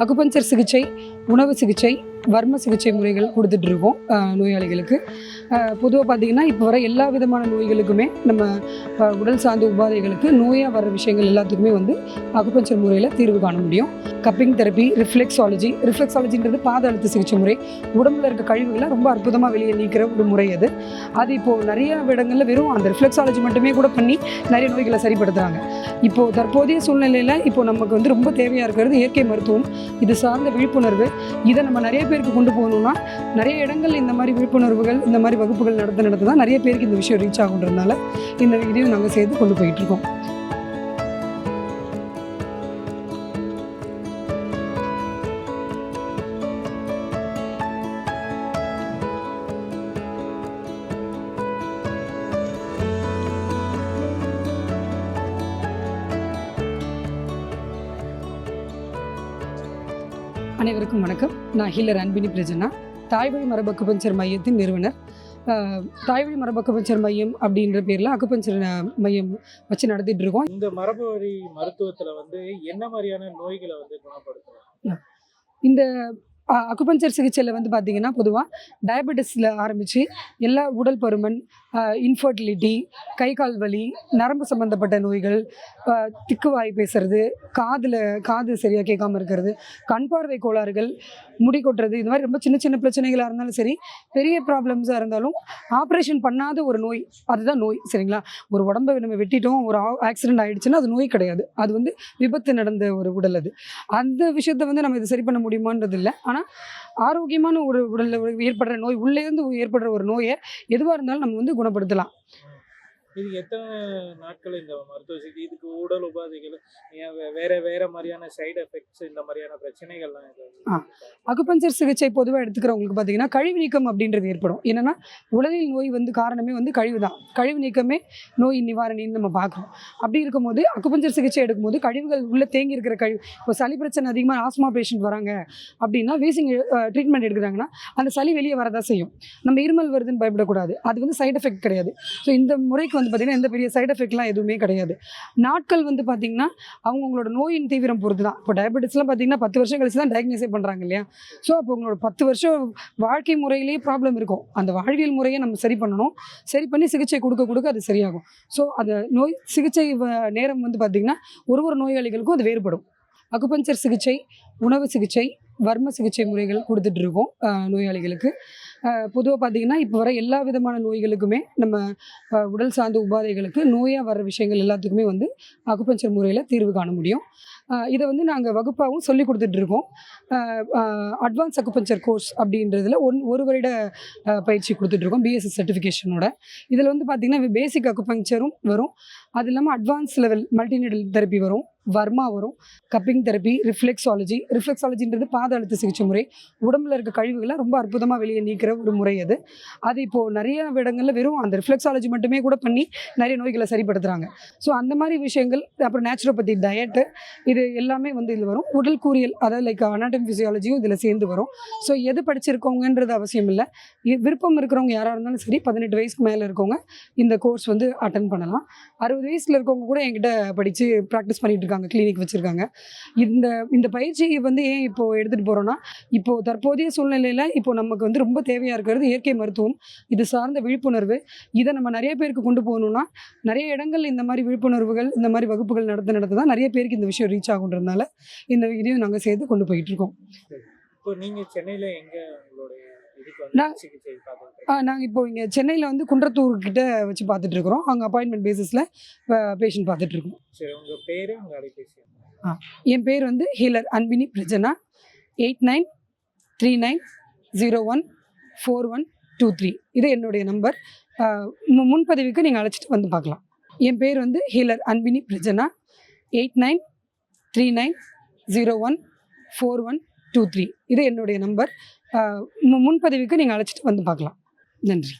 Acupuncture சிகிச்சை உணவு சிகிச்சை வர்ம சிகிச்சை முறைகள் கொடுத்துட்டு இருக்கோம் நோயாளிகளுக்கு. பொதுவாக பார்த்தீங்கன்னா இப்போ வர எல்லா விதமான நோய்களுக்குமே நம்ம உடல் சார்ந்த உபாதைகளுக்கு நோயாக வர விஷயங்கள் எல்லாத்துக்குமே வந்து அக்குபஞ்சர் முறையில் தீர்வு காண முடியும். கப்பிங் தெரப்பி ரிஃப்ளெக்ஸாலஜி ரிஃப்ளெக்ஸாலஜின்றது பாத அழுத்த சிகிச்சை முறை. உடம்புல இருக்க கழிவுகளை ரொம்ப அற்புதமாக வெளியே நீக்கிற ஒரு முறை அது. அது இப்போது நிறைய இடங்களில் வெறும் அந்த ரிஃப்ளெக்ஸாலஜி மட்டுமே கூட பண்ணி நிறைய நோய்களை சரிப்படுத்துகிறாங்க இப்போது தற்போதைய சூழ்நிலையில் இப்போ நமக்கு வந்து ரொம்ப தேவையாக இருக்கிறது இயற்கை மருத்துவம். இது சார்ந்த விழிப்புணர்வு. இதை நம்ம நிறைய பேருக்கு கொண்டு போகணும்னா நிறைய இடங்கள் இந்த மாதிரி விழிப்புணர்வுகள் இந்த மாதிரி வகுப்புகள் நடத்த நடத்த தான் நிறைய பேருக்கு இந்த விஷயம் ரீச் ஆகுன்றதுனால இந்த இதையும் நாங்கள் சேர்த்து கொண்டு போயிட்டுருக்கோம் அனைவருக்கும் வணக்கம். நான் ஹீலர் அன்பினி பிரஜனா. தாய்வழி மரபு அக்குபஞ்சர் மையத்தின் நிறுவனர். தாய்வழி மரபு அக்குபஞ்சர் மையம் அப்படின்ற பேரில் அக்குபஞ்சர் மையம் வச்சு நடத்திட்டு இருக்கோம். இந்த மரபு வழி மருத்துவத்துல வந்து என்ன மாதிரியான நோய்களை வந்து குணப்படுத்தலாம் இந்த அக்குபஞ்சர் சிகிச்சையில் வந்து பார்த்தீங்கன்னா பொதுவாக டயபெட்டிஸில் ஆரம்பித்து எல்லா உடல் பருமன் இன்ஃபர்டிலிட்டி கை கால் வலி நரம்பு சம்மந்தப்பட்ட நோய்கள் திக்கு திக்குவாய் பேசுறது காதில் காது சரியாக கேட்காம இருக்கிறது கண் பார்வை கோளாறுகள் முடி கொட்டுறது இது மாதிரி ரொம்ப சின்ன சின்ன பிரச்சனைகளாக இருந்தாலும் சரி பெரிய ப்ராப்ளம்ஸாக இருந்தாலும் ஆப்ரேஷன் பண்ணாத ஒரு நோய் அதுதான் நோய் சரிங்களா? ஒரு உடம்பை நம்ம வெட்டிட்டோம் ஒரு ஆக்சிடென்ட் ஆகிடுச்சுன்னா அது நோய் கிடையாது. அது வந்து விபத்து நடந்த ஒரு உடல் அது. அந்த விஷயத்தை வந்து நம்ம இது சரி பண்ண முடியுமான்றது இல்லை ஆனால் ஆரோக்கியமான ஒரு உடலில் ஏற்படுற நோய் உள்ளேருந்து ஏற்படுற ஒரு நோயை எதுவாக இருந்தாலும் நம்ம வந்து குணப்படுத்தலாம். இது எத்தனை நாட்கள் இந்த மருத்துவ சிகிச்சை? இதுக்கு உடல் உபாதைகள் வேற வேற மாதிரியான சைடு எஃபெக்ட்ஸ் இந்த மாதிரியான பிரச்சனைகள்லாம். அக்குபஞ்சர் சிகிச்சை பொதுவாக எடுத்துக்கிறவங்களுக்கு பார்த்தீங்கன்னா கழிவு நீக்கம் அப்படின்றது ஏற்படும். என்னன்னா உடலில் நோய் வந்து காரணமே வந்து கழிவு தான். கழிவு நீக்கமே நோய் நிவாரணின்னு நம்ம பார்க்குறோம். அப்படி இருக்கும்போது அக்குபஞ்சர் சிகிச்சை எடுக்கும்போது கழிவுகள் உள்ள தேங்கி இருக்கிற கழிவு இப்போ சளி பிரச்சனை அதிகமாக ஆஸ்மா பேஷண்ட் வராங்க அப்படின்னா வீசிங் ட்ரீட்மெண்ட் எடுக்கிறாங்கன்னா அந்த சளி வெளியே வரதான் செய்யும். நம்ம இருமல் வருதுன்னு பயப்படக்கூடாது. அது வந்து சைடு எஃபெக்ட் கிடையாது. ஸோ இந்த முறைக்கு வந்து பார்த்திங்கன்னா எந்த பெரிய சைட் எஃபெக்ட்லாம் எதுவுமே கிடையாது. நாட்கள் வந்து பார்த்திங்கன்னா அவங்கவுங்களோட நோயின் தீவிரம் பொறுத்து தான் இப்போ டயபெட்டிஸ்லாம் பார்த்தீங்கன்னா பத்து வருஷம் கழிச்சு தான் டயக்னோஸே பண்ணுறாங்க இல்லையா? ஸோ அப்போ உங்களோட பத்து வருஷம் வாழ்க்கை முறையிலேயே ப்ராப்ளம் இருக்கும். அந்த வாழ்வியல் முறையை நம்ம சரி பண்ணணும். சரி பண்ணி சிகிச்சை கொடுக்க கொடுக்க அது சரியாகும். ஸோ அந்த நோய் சிகிச்சை நேரம் வந்து பார்த்திங்கன்னா ஒரு ஒரு நோயாளிகளுக்கும் அது வேறுபடும். அக்குபஞ்சர் சிகிச்சை உணவு சிகிச்சை வர்ம சிகிச்சை முறைகள் கொடுத்துட்டு இருக்கோம் நோயாளிகளுக்கு. பொதுவாக பார்த்தீங்கன்னா இப்போ வர எல்லா விதமான நோய்களுக்குமே நம்ம உடல் சார்ந்த உபாதைகளுக்கு நோயாக வர விஷயங்கள் எல்லாத்துக்குமே வந்து அக்குபஞ்சர் முறையில் தீர்வு காண முடியும். இதை வந்து நாங்கள் வகுப்பாகவும் சொல்லி கொடுத்துட்ருக்கோம். அட்வான்ஸ் அக்குபஞ்சர் கோர்ஸ் அப்படின்றதுல ஒன் ஒரு வருட பயிற்சி கொடுத்துட்ருக்கோம் பிஎஸ்சி சர்டிஃபிகேஷனோட இதில் வந்து பார்த்திங்கன்னா பேசிக் அக்குபஞ்சரும் வரும். அது இல்லாமல் அட்வான்ஸ் லெவல் மல்டிநெடல் தெரப்பி வரும் வர்மா வரும் கப்பிங் தெரப்பி ரிஃப்ளெக்ஸாலஜி ரிஃப்ளெக்ஸாலஜின்றது பாத அழுத்த சிகிச்சை முறை உடம்புல இருக்க கழிவுகளை ரொம்ப அற்புதமாக வெளியே நீக்கிற ஒரு முறை அது. அது இப்போது நிறைய இடங்களில் வெறும் அந்த ரிஃப்ளெக்ஸாலஜி மட்டுமே கூட பண்ணி நிறைய நோய்களை சரிப்படுத்துகிறாங்க ஸோ அந்த மாதிரி விஷயங்கள் அப்புறம் நேச்சுரோபதி டயட்டு இது எல்லாமே வந்து இதில் வரும். உடல் கூறியல் அதாவது லைக் அனாட்டம் ஃபிசியாலஜியும் இதில் சேர்ந்து வரும். ஸோ எது படிச்சிருக்கவங்கன்றது அவசியம் இல்லை. விருப்பம் இருக்கிறவங்க யாராக இருந்தாலும் சரி பதினெட்டு வயசுக்கு மேலே இருக்கவங்க இந்த கோர்ஸ் வந்து அட்டன் பண்ணலாம். அறுபது வயசில் இருக்கவங்க கூட என்கிட்ட படித்து ப்ராக்டிஸ் பண்ணிட்டு இருக்காங்க கிளினிக் வச்சுருக்காங்க. இந்த இந்த பயிற்சியை வந்து ஏன் இப்போ எடுத்துகிட்டு போகிறோன்னா இப்போ தற்போதைய சூழ்நிலையில் இப்போ நமக்கு வந்து ரொம்ப தேவையாக இருக்கிறது இயற்கை மருத்துவம். இது சார்ந்த விழிப்புணர்வு. இதை நம்ம நிறைய பேருக்கு கொண்டு போகணும்னா நிறைய இடங்கள் இந்த மாதிரி விழிப்புணர்வுகள் இந்த மாதிரி வகுப்புகள் நடத்த நடத்த தான் நிறைய பேருக்கு இந்த விஷயம் ரீச் ஆகுன்றதுனால இந்த இதையும் நாங்கள் சேர்த்து கொண்டு போயிட்டு இருக்கோம். இப்போ நீங்க சென்னையில எங்க உங்களுடைய நாங்கள் இப்போ இங்கே சென்னையில் வந்து குன்றத்தூர் கிட்ட வச்சு பார்த்துட்டு இருக்கிறோம். அங்கே அப்பாயின்மெண்ட் பேசிஸில் பேஷண்ட் பார்த்துட்டு இருக்கோம். சரி பேரு அலைபேசி. என் பேர் வந்து healer Anbini Prajana. Eight nine three nine zero one four one two three. இது என்னுடைய நம்பர். முன்பதிவுக்கு நீங்கள் அழைச்சிட்டு வந்து பார்க்கலாம். என் பேர் வந்து healer Anbini Prajana. Eight nine three nine zero one four one two three. இது என்னுடைய நம்பர். முன்பதிவுக்கு நீங்கள் அழைச்சிட்டு வந்து பார்க்கலாம். நன்றி.